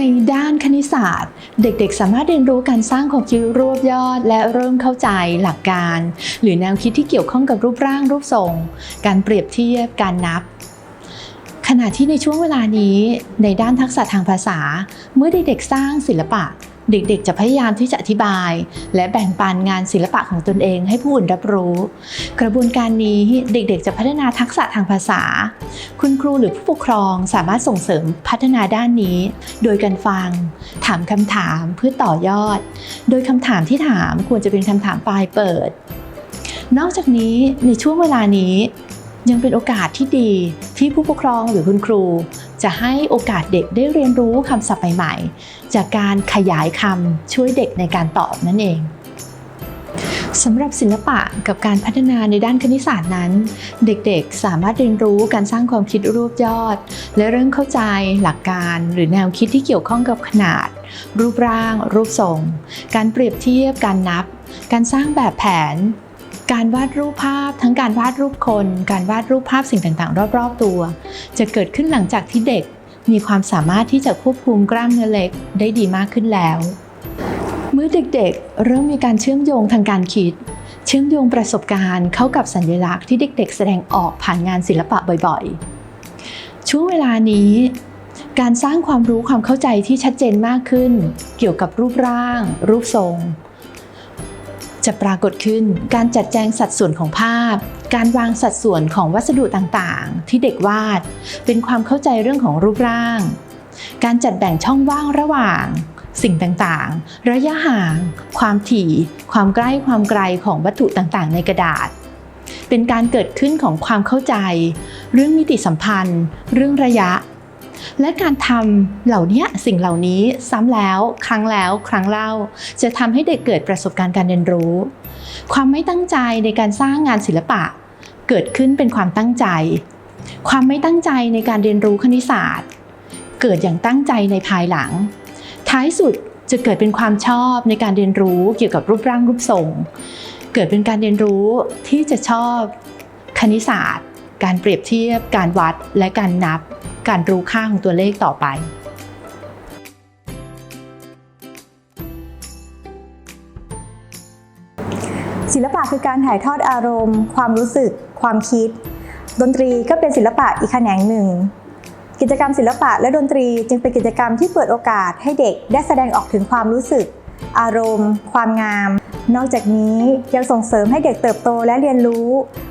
ในด้านคณิตศาสตร์ เด็กๆ สามารถเรียนรู้การสร้างของคิดรวบยอด และเริ่มเข้าใจหลักการ หรือแนวคิดที่เกี่ยวข้องกับรูปร่างรูปทรง การเปรียบเทียบการนับขณะที่ในช่วงเวลานี้ในด้านทักษะทางภาษา เมื่อเด็กๆสร้างศิลปะ เด็กๆ จะพยายามที่จะอธิบาย และแบ่งปันงานศิลปะของตนเองให้ผู้อื่นรับรู้ กระบวนการนี้เด็กๆ จะพัฒนาทักษะทางภาษา คุณครูหรือผู้ปกครองสามารถส่งเสริมพัฒนาด้านนี้ โดยการฟัง ถามคำถามเพื่อต่อยอด โดยคำถามที่ถามควรจะเป็นคำถามปลายเปิดนอกจากนี้ในช่วงเวลานี้ ยังเป็นโอกาสที่ดีที่ผู้ปกครองหรือคุณครู จะให้โอกาสเด็กได้เรียนรู้คำศัพท์ใหม่ๆ จากการขยายคำช่วยเด็กในการตอบนั่นเองสำหรับศิลปะกับการพัฒนาในด้านคณิตศาสตร์นั้น เด็กๆ สามารถเรียนรู้การสร้างความคิดรูปยอด และเริ่มเข้าใจหลักการหรือแนวคิดที่เกี่ยวข้องกับขนาด รูปร่าง รูปทรง การเปรียบเทียบการนับ การสร้างแบบแผน การวาดรูปภาพทั้งการวาดรูปคน การวาดรูปภาพสิ่งต่างๆ รอบๆ ตัว จะเกิดขึ้นหลังจากที่เด็กมีความสามารถที่จะควบคุมกล้ามเนื้อเล็กได้ดีมากขึ้นแล้ว เมื่อเด็กๆ เริ่มมีการเชื่อมโยงทางการคิด เชื่อมโยงประสบการณ์เข้ากับสัญลักษณ์ที่เด็ก ๆ แสดงออกผ่านงานศิลปะบ่อยๆ ช่วงเวลานี้ การสร้างความรู้ความเข้าใจที่ชัดเจนมากขึ้น เกี่ยวกับรูปร่าง รูปทรง จะปรากฏขึ้น การจัดแจงสัดส่วนของภาพ การวางสัดส่วนของวัสดุต่างๆ ที่เด็กวาด เป็นความเข้าใจเรื่องของรูปร่าง การจัดแบ่งช่องว่างระหว่าง สิ่งต่างๆ ระยะห่าง ความถี่ ความใกล้ความไกลของวัตถุต่างๆ ในกระดาษ เป็นการเกิดขึ้นของความเข้าใจ เรื่องมิติสัมพันธ์ เรื่องระยะ และการทำเหล่านี้สิ่งเหล่านี้ซ้ำแล้วครั้งแล้วครั้งเล่า จะทำให้เด็กเกิดประสบการณ์การเรียนรู้ ความไม่ตั้งใจในการสร้างงานศิลปะ เกิดขึ้นเป็นความตั้งใจ ความไม่ตั้งใจในการเรียนรู้คณิตศาสตร์ เกิดอย่างตั้งใจในภายหลัง ท้ายสุดจะเกิดเป็นความชอบในการเรียนรู้เกี่ยวกับรูปร่างรูปทรง เกิดเป็นการเรียนรู้ที่จะชอบคณิตศาสตร์ การเปรียบเทียบ การวัดและการนับ การรู้ค่าของตัวเลขต่อไปศิลปะคือการถ่ายทอดอารมณ์ ความรู้สึก ความคิด ดนตรีก็เป็นศิลปะอีกแขนงหนึ่ง กิจกรรมศิลปะและดนตรีจึงเป็นกิจกรรมที่เปิดโอกาสให้เด็กได้แสดงออกถึงความรู้สึก อารมณ์ ความงาม นอกจากนี้ยังส่งเสริมให้เด็กเติบโตและเรียนรู้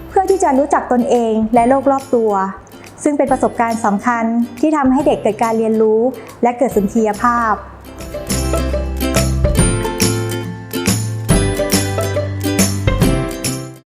เพื่อที่จะรู้จักตนเองและโลกรอบตัว ซึ่งเป็นประสบการณ์สำคัญที่ทำให้เด็กเกิดการเรียนรู้ และเกิดสุนทรียภาพ